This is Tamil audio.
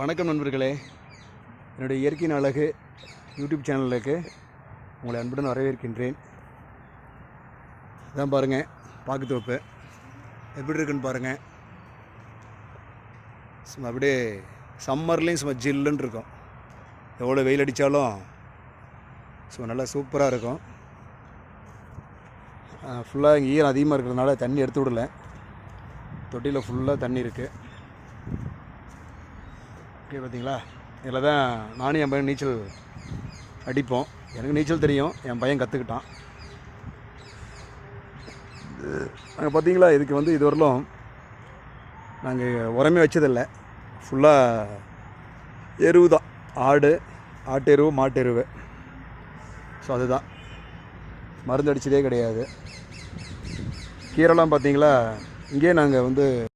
வணக்கம் நண்பர்களே. என்னுடைய இயற்கையின் அழகு யூடியூப் சேனலுக்கு உங்களை அன்புடன் வரவேற்கின்றேன். இதான் பாருங்கள் பாக்குத்தோப்பு எப்படி இருக்குன்னு பாருங்கள் சும்மா அப்படியே சம்மர்லேயும் சும்மா ஜில்லுன்னு இருக்கும். எவ்வளோ வெயில் அடித்தாலும் சும்மா நல்லா சூப்பராக இருக்கும். ஃபுல்லாக இங்கே ஈரம் அதிகமாக இருக்கிறதுனால தண்ணி எடுத்து விடல. தொட்டியில் ஃபுல்லாக தண்ணி இருக்குது ஓகே பார்த்தீங்களா? இதில் தான் நானும் என் பையன் நீச்சல் அடிப்போம். எனக்கு நீச்சல் தெரியும். என் பையன் கற்றுக்கிட்டான் நாங்கள் பார்த்தீங்களா? இதுக்கு வந்து இதுவரையிலும் நாங்கள் உரமே வச்சதில்லை. ஃபுல்லாக எருவு தான். ஆடு ஆட்டு எருவு மாட்டு எருவு ஸோ அதுதான். மருந்து அடிச்சதே கிடையாது. கீரைலாம் பார்த்தீங்களா? இங்கேயே நாங்கள் வந்து